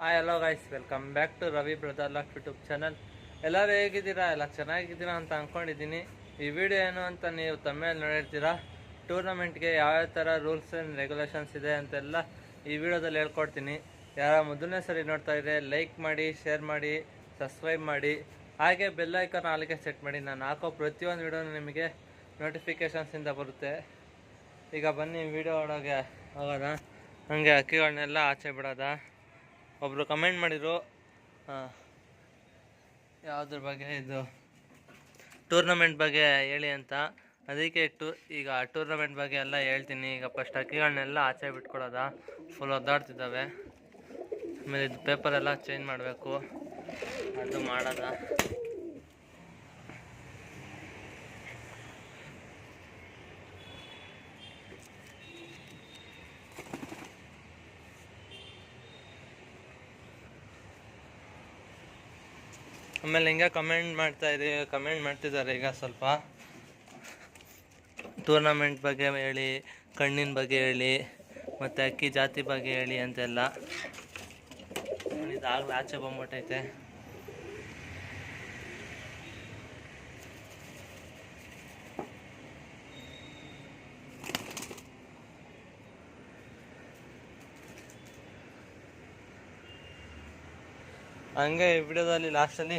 Hi hello guys welcome back to Ravi brother lock YouTube channel ಎಲ್ಲರೂ ಹೇಗಿದ್ದೀರಾ? ಎಲ್ಲ ಚೆನ್ನಾಗಿದ್ದೀರಾ ಅಂತ ಅಂದ್ಕೊಂಡಿದ್ದೀನಿ ಈ ವಿಡಿಯೋ ಏನು ಅಂತ ನೀವು ತಮ್ಮೇಲೆ ನೋಡಿರ್ತೀರಾ? ಟೂರ್ನಮೆಂಟ್ಗೆ ಯಾವ್ಯಾವ ಥರ ರೂಲ್ಸ್ ಆ್ಯಂಡ್ ರೆಗ್ಯುಲೇಷನ್ಸ್ ಇದೆ ಅಂತೆಲ್ಲ ಈ ವಿಡಿಯೋದಲ್ಲಿ ಹೇಳ್ಕೊಡ್ತೀನಿ. ಯಾರ ಮೊದಲನೇ ಸರಿ ನೋಡ್ತಾ ಇದ್ರೆ ಲೈಕ್ ಮಾಡಿ ಶೇರ್ ಮಾಡಿ ಸಬ್ಸ್ಕ್ರೈಬ್ ಮಾಡಿ. ಹಾಗೆ ಬೆಲ್ ಐಕಾನ್ ಆಲಿಗೆ ಸೆಟ್ ಮಾಡಿ. ನಾನು ಹಾಕೋ ಪ್ರತಿಯೊಂದು ವಿಡಿಯೋನು ನಿಮಗೆ ನೋಟಿಫಿಕೇಷನ್ಸಿಂದ ಬರುತ್ತೆ. ಈಗ ಬನ್ನಿ ವಿಡಿಯೋ ಒಳಗೆ ಹೋಗೋಣ. ಹಂಗೆ ಅಕ್ಕಿಗಳನ್ನೆಲ್ಲ ಆಚೆ ಬಿಡೋದ? ಒಬ್ಬರು ಕಮೆಂಟ್ ಮಾಡಿದರು ಯಾವುದ್ರ ಬಗ್ಗೆ ಇದು? ಟೂರ್ನಮೆಂಟ್ ಬಗ್ಗೆ ಹೇಳಿ ಅಂತ. ಅದಕ್ಕೆ ಟೂ ಈಗ ಟೂರ್ನಮೆಂಟ್ ಬಗ್ಗೆ ಎಲ್ಲ ಹೇಳ್ತೀನಿ. ಈಗ ಫಸ್ಟ್ ಅಕ್ಕಿಗಳನ್ನೆಲ್ಲ ಆಚೆ ಬಿಟ್ಕೊಡೋದ. ಫುಲ್ ಒದ್ದಾಡ್ತಿದ್ದಾವೆ. ಆಮೇಲೆ ಇದು ಪೇಪರೆಲ್ಲ ಚೇಂಜ್ ಮಾಡಬೇಕು. ಅದು ಮಾಡೋದ. ಆಮೇಲೆ ಹಿಂಗೆ ಕಮೆಂಟ್ ಮಾಡ್ತಾ ಇದ್ದೀವಿ ಕಮೆಂಟ್ ಮಾಡ್ತಿದ್ದಾರೆ ಈಗ ಸ್ವಲ್ಪ. ಟೂರ್ನಮೆಂಟ್ ಬಗ್ಗೆ ಹೇಳಿ, ಕಣ್ಣಿನ ಬಗ್ಗೆ ಹೇಳಿ, ಮತ್ತು ಅಕ್ಕಿ ಜಾತಿ ಬಗ್ಗೆ ಹೇಳಿ ಅಂತೆಲ್ಲ. ಇದಾಗಲೇ ಆಚೆ ಬಂದ್ಬಿಟ್ಟೈತೆ. ಹಂಗೆ ಈ ವಿಡಿಯೋದಲ್ಲಿ ಲಾಸ್ಟಲ್ಲಿ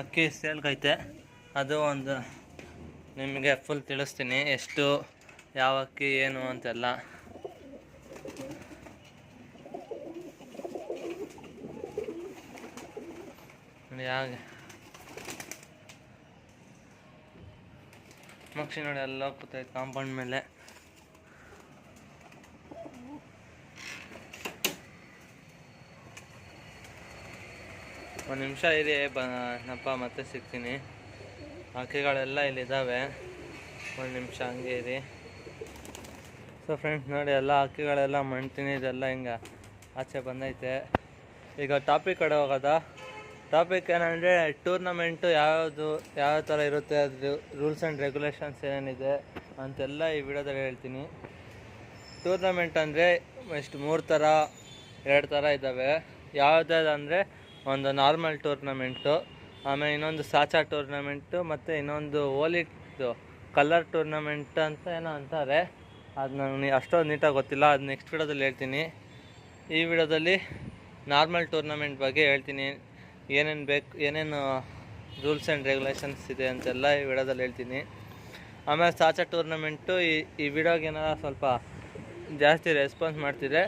ಅಕ್ಕಿ ಸೇಲ್ಗೈತೆ. ಅದು ಒಂದು ನಿಮಗೆ ಫುಲ್ ತಿಳಿಸ್ತೀನಿ ಎಷ್ಟು, ಯಾವ ಅಕ್ಕಿ, ಏನು ಅಂತೆಲ್ಲ. ಹಾಗೆ. ಮಕ್ಷಿ ನೋಡಿ, ಎಲ್ಲ ಕೂತೈತೆ ಕಾಂಪೌಂಡ್ ಮೇಲೆ. ಒಂದು ನಿಮಿಷ ಇರಿ ಬನಪ್ಪ ಮತ್ತೆ ಸಿಗ್ತೀನಿ. ಹಕ್ಕಿಗಳೆಲ್ಲ ಇಲ್ಲಿದ್ದಾವೆ ಒಂದು ನಿಮಿಷ ಹಂಗೆ ಇರಿ. ಸೊ ಫ್ರೆಂಡ್ಸ್ ನೋಡಿ ಎಲ್ಲ ಹಕ್ಕಿಗಳೆಲ್ಲ ಮಣ್ತೀನಿ, ಇದೆಲ್ಲ ಹಿಂಗೆ ಆಚೆ ಬಂದೈತೆ. ಈಗ ಟಾಪಿಕ್ ಕಡೆ ಹೋಗೋದ. ಟಾಪಿಕ್ ಏನಂದರೆ ಟೂರ್ನಮೆಂಟು ಯಾವುದು, ಯಾವ ಥರ ಇರುತ್ತೆ ಅದು ರೂಲ್ಸ್ ಆ್ಯಂಡ್ ರೆಗ್ಯುಲೇಷನ್ಸ್ ಏನೇನಿದೆ ಅಂತೆಲ್ಲ ಈ ವಿಡಿಯೋದಲ್ಲಿ ಹೇಳ್ತೀನಿ. ಟೂರ್ನಮೆಂಟ್ ಅಂದರೆ, ಎಷ್ಟು ಮೂರು ಥರ ಎರಡು ಥರ ಇದ್ದಾವೆ ಯಾವುದಾದಂದರೆ ಒಂದು ನಾರ್ಮಲ್ ಟೂರ್ನಮೆಂಟು ಆಮೇಲೆ ಇನ್ನೊಂದು ಸಾಚಾ ಟೂರ್ನಮೆಂಟು ಮತ್ತು ಇನ್ನೊಂದು ಓಲಿದು ಕಲರ್ ಟೂರ್ನಮೆಂಟ್ ಅಂತ ಏನೋ ಅಂತಾರೆ. ಅದು ನನಗೆ ಅಷ್ಟೊಂದು ನೀಟಾಗಿ ಗೊತ್ತಿಲ್ಲ ಅದು ನೆಕ್ಸ್ಟ್ ವಿಡಿಯೋದಲ್ಲಿ ಹೇಳ್ತೀನಿ. ಈ ವಿಡಿಯೋದಲ್ಲಿ ನಾರ್ಮಲ್ ಟೂರ್ನಮೆಂಟ್ ಬಗ್ಗೆ ಹೇಳ್ತೀನಿ. ಏನೇನು ಬೇಕು, ಏನೇನು ರೂಲ್ಸ್ ಆ್ಯಂಡ್ ರೆಗ್ಯುಲೇಷನ್ಸ್ ಇದೆ ಅಂತೆಲ್ಲ ಈ ವಿಡಿಯೋದಲ್ಲಿ ಹೇಳ್ತೀನಿ. ಆಮೇಲೆ ಸಾಚಾ ಟೂರ್ನಮೆಂಟು ಈ ಈ ವಿಡಿಯೋಗೆ ಸ್ವಲ್ಪ ಜಾಸ್ತಿ ರೆಸ್ಪಾನ್ಸ್ ಮಾಡ್ತಿದ್ರೆ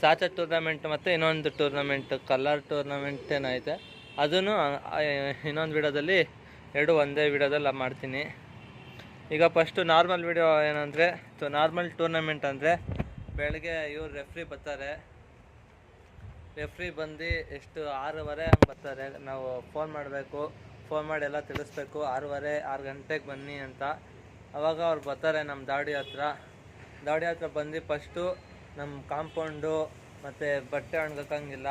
ಸಾಚಾ ಟೂರ್ನಮೆಂಟ್ ಮತ್ತು ಇನ್ನೊಂದು ಟೂರ್ನಮೆಂಟ್ ಕಲ್ಲರ್ ಟೂರ್ನಮೆಂಟ್ ಏನೈತೆ. ಅದನ್ನು ಇನ್ನೊಂದು ವಿಡಿಯೋದಲ್ಲಿ ಎರಡು ಒಂದೇ ವಿಡಿಯೋದಲ್ಲಿ ಮಾಡ್ತೀನಿ. ಈಗ ಫಸ್ಟು ನಾರ್ಮಲ್ ವಿಡಿಯೋ ಏನಂದರೆ ನಾರ್ಮಲ್ ಟೂರ್ನಮೆಂಟ್ ಅಂದರೆ, ಬೆಳಗ್ಗೆ ಇವ್ರು ರೆಫ್ರಿ ಬರ್ತಾರೆ. ರೆಫ್ರಿ ಬಂದು ಎಷ್ಟು, ಆರೂವರೆ ಬರ್ತಾರೆ. ನಾವು ಫೋನ್ ಮಾಡಬೇಕು ಫೋನ್ ಮಾಡಿ ಎಲ್ಲ ತಿಳಿಸ್ಬೇಕು, ಆರೂವರೆ, ಆರು ಗಂಟೆಗೆ ಬನ್ನಿ ಅಂತ. ಅವಾಗ ಅವ್ರು ಬರ್ತಾರೆ ನಮ್ಮ ದಾಡಿ ಹತ್ರ. ದಾಡಿ ಹತ್ರ ಬಂದು ಫಸ್ಟು ನಮ್ಮ ಕಾಂಪೌಂಡು ಮತ್ತು ಬಟ್ಟೆ ಒಣಗಕ್ಕಂಗಿಲ್ಲ,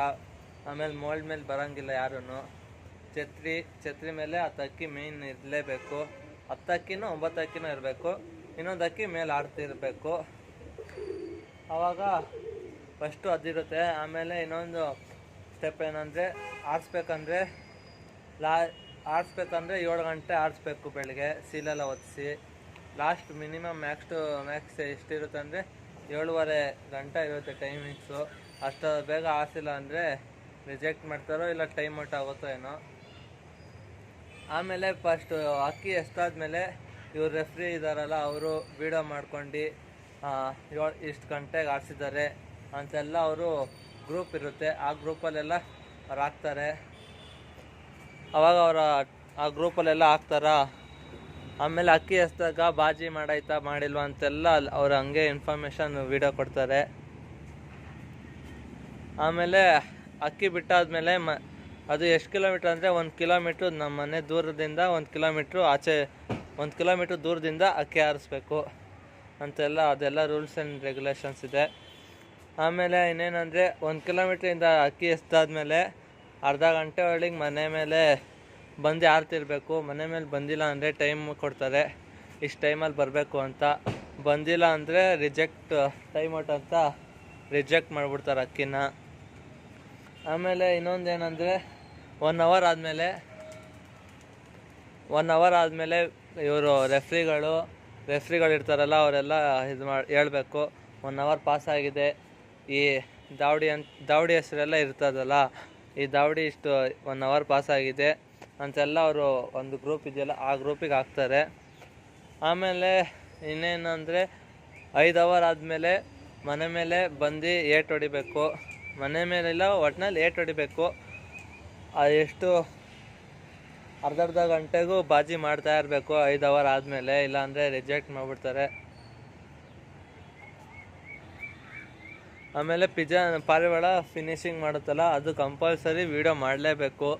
ಆಮೇಲೆ ಮೋಲ್ಡ್ ಮೇಲೆ ಬರೋಂಗಿಲ್ಲ ಯಾರೂ ಛತ್ರಿ ಛತ್ರಿ ಮೇಲೆ ಹತ್ತು ಅಕ್ಕಿ ಮೇಯ್ನ್ ಇರಲೇಬೇಕು. ಹತ್ತು ಅಕ್ಕಿನೂ ಒಂಬತ್ತು ಅಕ್ಕಿನೂ ಇರಬೇಕು. ಇನ್ನೊಂದು ಅಕ್ಕಿ ಮೇಲೆ ಆಡ್ತಿರಬೇಕು ಆವಾಗ ಫಸ್ಟು ಅದಿರುತ್ತೆ ಆಮೇಲೆ ಇನ್ನೊಂದು ಸ್ಟೆಪ್ ಏನಂದರೆ ಆಡಿಸ್ಬೇಕಂದ್ರೆ ಲಾ ಆಡಿಸ್ಬೇಕಂದ್ರೆ ಏಳು ಗಂಟೆ ಆಡಿಸ್ಬೇಕು ಬೆಳಗ್ಗೆ ಸೀಲೆಲ್ಲ ಒತ್ತಿಸಿ last minimum max to max ಎಷ್ಟಿರುತ್ತೆ ಅಂದರೆ ಏಳುವರೆ ಗಂಟೆ ಇರುತ್ತೆ ಟೈಮಿಂಗ್ಸು ಅಷ್ಟು ಬೇಗ ಆಸಿಲ್ಲ ಅಂದರೆ ರಿಜೆಕ್ಟ್ ಮಾಡ್ತಾರೋ ಇಲ್ಲ ಟೈಮ್ ಔಟ್ ಆಗುತ್ತೋ ಏನೋ. ಆಮೇಲೆ ಫಸ್ಟು ಅಕ್ಕಿ ಎಷ್ಟಾದಮೇಲೆ ಇವ್ರು ರೆಫ್ರಿ ಇದ್ದಾರಲ್ಲ ಅವರು ವೀಡಿಯೋ ಮಾಡ್ಕೊಂಡು ಏಳು, ಇಷ್ಟು ಗಂಟೆಗೆ ಆಡಿಸಿದ್ದಾರೆ ಅಂತೆಲ್ಲ ಅವರು ಗ್ರೂಪ್ ಇರುತ್ತೆ. ಆ ಗ್ರೂಪಲ್ಲೆಲ್ಲ ಅವ್ರು ಹಾಕ್ತಾರೆ. ಅವಾಗ ಅವರ ಆ ಗ್ರೂಪಲ್ಲೆಲ್ಲ ಹಾಕ್ತಾರ? ಆಮೇಲೆ ಅಕ್ಕಿ ಎಸ್ದಾಗ ಬಾಜಿ ಮಾಡಾಯ್ತಾ ಮಾಡಿಲ್ವಾ ಅಂತೆಲ್ಲ ಅವ್ರು ಹಂಗೆ ಇನ್ಫಾರ್ಮೇಶನ್ ವಿಡಿಯೋ ಕೊಡ್ತಾರೆ. ಆಮೇಲೆ ಅಕ್ಕಿ ಬಿಟ್ಟಾದ್ಮೇಲೆ ಮ ಅದು ಎಷ್ಟು ಕಿಲೋಮೀಟ್ರ್ ಅಂದರೆ ಒಂದು ಕಿಲೋಮೀಟ್ರ್ ನಮ್ಮ ಮನೆ ದೂರದಿಂದ ಒಂದು ಕಿಲೋಮೀಟ್ರ್ ಆಚೆ, ಒಂದು ಕಿಲೋಮೀಟ್ರ್ ದೂರದಿಂದ ಅಕ್ಕಿ ಆರಿಸ್ಬೇಕು ಅಂತೆಲ್ಲ ಅದೆಲ್ಲ ರೂಲ್ಸ್ ಆ್ಯಂಡ್ ರೆಗ್ಯುಲೇಷನ್ಸ್ ಇದೆ. ಆಮೇಲೆ ಇನ್ನೇನಂದರೆ ಒಂದು ಕಿಲೋಮೀಟ್ರಿಂದ ಅಕ್ಕಿ ಎಸ್ದಾದ್ಮೇಲೆ ಅರ್ಧ ಗಂಟೆ ಒಳಗೆ ಮನೆ ಮೇಲೆ ಬಂದು ಆರ್ತಿರ್ಬೇಕು ಮನೆ ಮೇಲೆ ಬಂದಿಲ್ಲ ಅಂದರೆ ಟೈಮ್ ಕೊಡ್ತಾರೆ. ಇಷ್ಟು ಟೈಮಲ್ಲಿ ಬರಬೇಕು ಅಂತ. ಬಂದಿಲ್ಲ ಅಂದರೆ ರಿಜೆಕ್ಟ್ ಟೈಮ್ ಔಟ್ ಅಂತ ರಿಜೆಕ್ಟ್ ಮಾಡಿಬಿಡ್ತಾರೆ ಅಕ್ಕಿನ. ಆಮೇಲೆ ಇನ್ನೊಂದು ಏನಂದರೆ ಒನ್ ಅವರ್ ಆದಮೇಲೆ ಒನ್ ಅವರ್ ಆದಮೇಲೆ ಇವರು ರೆಫ್ರಿಗಳು ರೆಫ್ರಿಗಳು ಇರ್ತಾರಲ್ಲ, ಅವರೆಲ್ಲ ಇದು ಮಾಡಿ, ಹೇಳಬೇಕು. ಒನ್ ಅವರ್ ಪಾಸ್ ಆಗಿದೆ. ಈ ದಾವಡಿ ಅಂತ ದಾವಡಿ ಹೆಸರೆಲ್ಲ ಇರ್ತದಲ್ಲ, ಈ ದಾವಡಿ ಇಷ್ಟು ಒನ್ ಅವರ್ ಪಾಸ್ ಆಗಿದೆ. ಅಂತೆಲ್ಲ ಅವರು ಒಂದು ಗ್ರೂಪ್ ಇದೆಯಲ್ಲ, ಆ ಗ್ರೂಪಿಗೆ ಹಾಕ್ತಾರೆ. ಆಮೇಲೆ ಇನ್ನೇನಂದರೆ ಐದು ಅವರ್ ಆದಮೇಲೆ ಮನೆ ಮೇಲೆ ಬಂದು ಏಟ್ ಹೊಡಿಬೇಕು. ಮನೆ ಮೇಲೆಲ್ಲ ಒಟ್ಟಿನಲ್ಲಿ ಏಟ್ ಹೊಡಿಬೇಕು. ಎಷ್ಟು ಅರ್ಧ ಅರ್ಧ ಗಂಟೆಗೂ ಬಾಜಿ ಮಾಡ್ತಾ ಇರಬೇಕು, ಐದು ಅವರ್ ಆದಮೇಲೆ, ಇಲ್ಲಾಂದರೆ ರಿಜೆಕ್ಟ್ ಮಾಡಿಬಿಡ್ತಾರೆ. ಆಮೇಲೆ ಪಿಜ್ಜಾ ಪಾರಿವಾಳ ಫಿನಿಶಿಂಗ್ ಮಾಡುತ್ತಲ್ಲ, ಅದು ಕಂಪಲ್ಸರಿ ವಿಡಿಯೋ ಮಾಡಲೇಬೇಕು.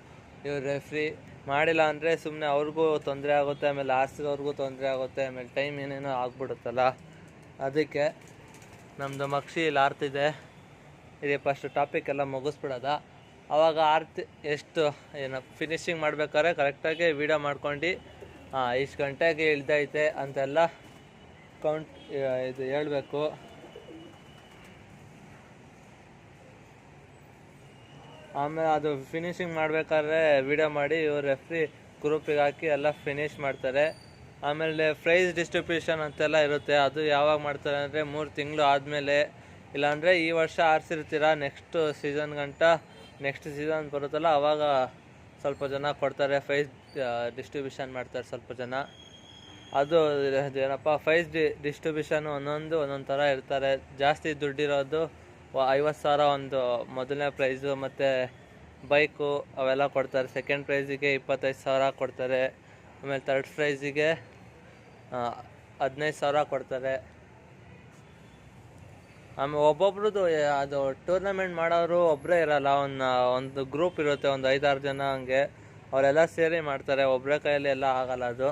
ಇವ್ರು ರೆಫ್ರಿ ಮಾಡಿಲ್ಲ ಅಂದರೆ ಸುಮ್ಮನೆ ಅವ್ರಿಗೂ ತೊಂದರೆ ಆಗುತ್ತೆ, ಆಮೇಲೆ ಆರ್ಸಿದವ್ರಿಗೂ ತೊಂದರೆ ಆಗುತ್ತೆ, ಆಮೇಲೆ ಟೈಮ್ ಏನೇನೋ ಆಗ್ಬಿಡುತ್ತಲ್ಲ? ಅದಕ್ಕೆ ನಮ್ಮದು ಮಕ್ಷಿ ಇಲ್ಲಿ ಆರ್ತಿದೆ ಇದೆ ಫಸ್ಟ್ ಟಾಪಿಕ್ ಎಲ್ಲ ಮುಗಿಸ್ಬಿಡೋದ. ಅವಾಗ ಆರ್ತಿ ಎಷ್ಟು, ಏನು ಫಿನಿಶಿಂಗ್ ಮಾಡ್ಬೇಕಾದ್ರೆ ಕರೆಕ್ಟಾಗಿ ವೀಡಿಯೋ ಮಾಡ್ಕೊಂಡು ಇಷ್ಟು ಗಂಟೆಗೆ ಇಳ್ದೈತೆ ಅಂತೆಲ್ಲ ಕೌಂಟ್ ಇದು ಹೇಳಬೇಕು. ಆಮೇಲೆ ಅದು ಫಿನಿಶಿಂಗ್ ಮಾಡಬೇಕಾದ್ರೆ ವಿಡಿಯೋ ಮಾಡಿ ಇವ್ರು ರೆಫ್ರಿ ಗ್ರೂಪಿಗೆ ಹಾಕಿ ಎಲ್ಲ ಫಿನಿಶ್ ಮಾಡ್ತಾರೆ. ಆಮೇಲೆ ಪ್ರೈಸ್ ಡಿಸ್ಟ್ರಿಬ್ಯೂಷನ್ ಅಂತೆಲ್ಲ ಇರುತ್ತೆ. ಅದು ಯಾವಾಗ ಮಾಡ್ತಾರೆ ಅಂದರೆ ಮೂರು ತಿಂಗಳು ಆದಮೇಲೆ. ಇಲ್ಲಾಂದರೆ ಈ ವರ್ಷ ಆರಿಸಿರ್ತೀರ ನೆಕ್ಸ್ಟ್ ಸೀಸನ್ ಗಂಟ. ನೆಕ್ಸ್ಟ್ ಸೀಸನ್ ಬರುತ್ತಲ್ಲ ಆವಾಗ ಸ್ವಲ್ಪ ಜನ ಕೊಡ್ತಾರೆ. ಪ್ರೈಸ್ ಡಿಸ್ಟ್ರಿಬ್ಯೂಷನ್ ಮಾಡ್ತಾರೆ ಸ್ವಲ್ಪ ಜನ. ಅದು ಏನಪ್ಪ ಫೈಸ್ ಡಿ ಡಿಸ್ಟ್ರಿಬ್ಯೂಷನ್ ಒಂದೊಂದು ಒಂದೊಂದು ಥರ ಇರ್ತಾರೆ. ಜಾಸ್ತಿ ದುಡ್ಡಿರೋದು ಐವತ್ತು ಸಾವಿರ ಒಂದು ಮೊದಲನೇ ಪ್ರೈಸು ಮತ್ತು ಬೈಕು ಅವೆಲ್ಲ ಕೊಡ್ತಾರೆ. ಸೆಕೆಂಡ್ ಪ್ರೈಸಿಗೆ ಇಪ್ಪತ್ತೈದು ಸಾವಿರ ಕೊಡ್ತಾರೆ. ಆಮೇಲೆ ತರ್ಡ್ ಪ್ರೈಸಿಗೆ ಹದಿನೈದು ಸಾವಿರ ಕೊಡ್ತಾರೆ. ಆಮೇಲೆ ಒಬ್ಬೊಬ್ರದ್ದು ಅದು ಟೂರ್ನಮೆಂಟ್ ಮಾಡೋರು ಒಬ್ಬರೇ ಇರಲ್ಲ. ಒಂದು ಒಂದು ಗ್ರೂಪ್ ಇರುತ್ತೆ. ಒಂದು ಐದಾರು ಜನ ಹಂಗೆ. ಅವರೆಲ್ಲ ಸೇರಿ ಮಾಡ್ತಾರೆ. ಒಬ್ಬರೇ ಕೈಯಲ್ಲಿ ಎಲ್ಲ ಆಗಲ್ಲ ಅದು.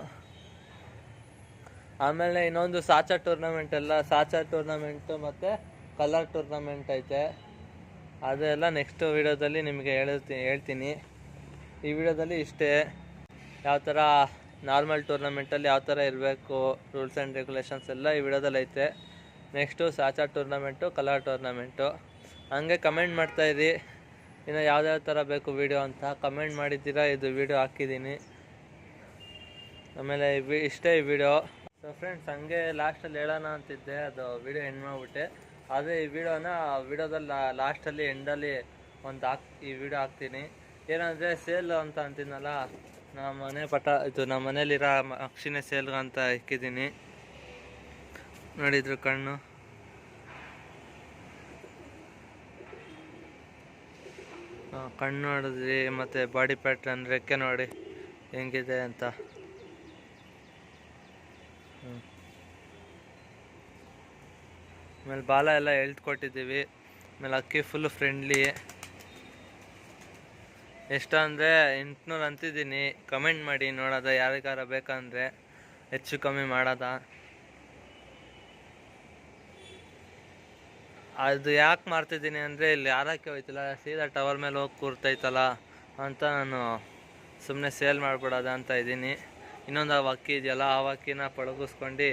ಆಮೇಲೆ ಇನ್ನೊಂದು ಸಾಚಾ ಟೂರ್ನಮೆಂಟ್ ಎಲ್ಲ, ಸಾಚಾ ಟೂರ್ನಮೆಂಟು ಮತ್ತು ಕಲರ್ ಟೂರ್ನಮೆಂಟ್ ಐತೆ. ಅದೆಲ್ಲ ನೆಕ್ಸ್ಟ್ ವೀಡಿಯೋದಲ್ಲಿ ನಿಮಗೆ ಹೇಳ್ತೀನಿ ಹೇಳ್ತೀನಿ. ಈ ವಿಡಿಯೋದಲ್ಲಿ ಇಷ್ಟೇ. ಯಾವ ಥರ ನಾರ್ಮಲ್ ಟೂರ್ನಮೆಂಟಲ್ಲಿ ಯಾವ ಥರ ಇರಬೇಕು ರೂಲ್ಸ್ ಆ್ಯಂಡ್ ರೆಗ್ಯುಲೇಷನ್ಸ್ ಎಲ್ಲ ಈ ವಿಡಿಯೋದಲ್ಲಿ ಐತೆ. ನೆಕ್ಸ್ಟು ಸಾಚಾ ಟೂರ್ನಮೆಂಟು ಕಲರ್ ಟೂರ್ನಮೆಂಟು ಹಂಗೆ ಕಮೆಂಟ್ ಮಾಡ್ತಾಯಿರಿ ಇನ್ನು ಯಾವ್ಯಾವ ಥರ ಬೇಕು ವೀಡಿಯೋ ಅಂತ ಕಮೆಂಟ್ ಮಾಡಿದ್ದೀರಾ, ಇದು ವಿಡಿಯೋ ಹಾಕಿದ್ದೀನಿ. ಆಮೇಲೆ ಇಷ್ಟೇ ಈ ವಿಡಿಯೋ ಸೊ ಫ್ರೆಂಡ್ಸ್ ಹಂಗೆ ಲಾಸ್ಟಲ್ಲಿ ಹೇಳೋಣ ಅಂತಿದ್ದೆ. ಅದು ವಿಡಿಯೋ ಎಂಡ್ ಮಾಡಿಬಿಟ್ಟೆ. ಆದರೆ ಈ ವಿಡಿಯೋನ ವಿಡಿಯೋದಲ್ಲಿ ಲಾಸ್ಟಲ್ಲಿ, ಎಂಡಲ್ಲಿ ಒಂದು ಹಾಕ್, ಈ ವಿಡಿಯೋ ಹಾಕ್ತೀನಿ. ಏನಂದರೆ ಸೇಲ್ ಅಂತ ಅಂತೀನಲ್ಲ, ನಮ್ಮ ಮನೆ ಪಟ, ಇದು ನಮ್ಮ ಮನೇಲಿರೋ ಅಕ್ಷಿನೇ ಸೇಲ್ಗೆ ಅಂತ ಇಕ್ಕಿದ್ದೀನಿ. ನೋಡಿದ್ರು ಕಣ್ಣು. ಕಣ್ಣು ನೋಡಿದ್ರಿ ಮತ್ತು ಬಾಡಿ ಪ್ಯಾಟ್ರನ್ ರೆಕ್ಕೆ ನೋಡಿ ಹೆಂಗಿದೆ ಅಂತ. ಆಮೇಲೆ ಬಾಲ ಎಲ್ಲ ಎಳ್ದ್ಕೊಟ್ಟಿದ್ದೀವಿ ಆಮೇಲೆ ಅಕ್ಕಿ ಫುಲ್ ಫ್ರೆಂಡ್ಲಿ ಎಷ್ಟು ಅಂದರೆ ಎಂಟುನೂರು ಅಂತಿದ್ದೀನಿ. ಕಮೆಂಟ್ ಮಾಡಿ ನೋಡೋದ ಯಾರಿಗಾರ ಬೇಕಂದರೆ ಹೆಚ್ಚು ಕಮ್ಮಿ ಮಾಡೋದ. ಅದು ಯಾಕೆ ಮಾಡ್ತಿದ್ದೀನಿ ಅಂದರೆ ಇಲ್ಲಿ ಯಾರಕ್ಕೆ ಹೋಯ್ತಿಲ್ಲ, ಸೀದಾ ಟವರ್ ಮೇಲೆ ಹೋಗಿ ಕೂರ್ತೈತಲ್ಲ ಅಂತ ನಾನು ಸುಮ್ಮನೆ ಸೇಲ್ ಮಾಡಿಬಿಡೋದ ಅಂತ ಇದ್ದೀನಿ. ಇನ್ನೊಂದು ಅಕ್ಕಿ ಇದೆಯಲ್ಲ, ಆ ಅಕ್ಕಿನ ಪಳಗಿಸ್ಕೊಂಡು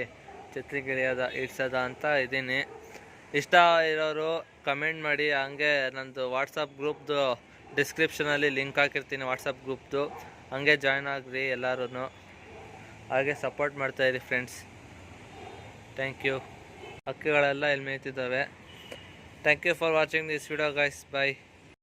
ಛತ್ರಿಗಿಳಿಯೋದ, ಇಡ್ಸೋದ ಅಂತ ಇದ್ದೀನಿ. ಇಷ್ಟ ಇರೋರು ಕಮೆಂಟ್ ಮಾಡಿ, ಹಂಗೆ ನಂದು ವಾಟ್ಸಪ್ ಗ್ರೂಪ್ದು ಡಿಸ್ಕ್ರಿಪ್ಷನಲ್ಲಿ ಲಿಂಕ್ ಹಾಕಿರ್ತೀನಿ ವಾಟ್ಸಪ್ ಗ್ರೂಪ್ದು ಹಂಗೆ ಜಾಯ್ನ್ ಆಗ್ರಿ ಎಲ್ಲರೂ ಹಾಗೆ ಸಪೋರ್ಟ್ ಮಾಡ್ತಾಯಿರಿ ಫ್ರೆಂಡ್ಸ್ ಥ್ಯಾಂಕ್ ಯು ಅಕ್ಕಿಗಳೆಲ್ಲ ಇಲ್ಲಿ ಮೇಯ್ತಿದ್ದಾವೆ. Thank you for watching this video guys bye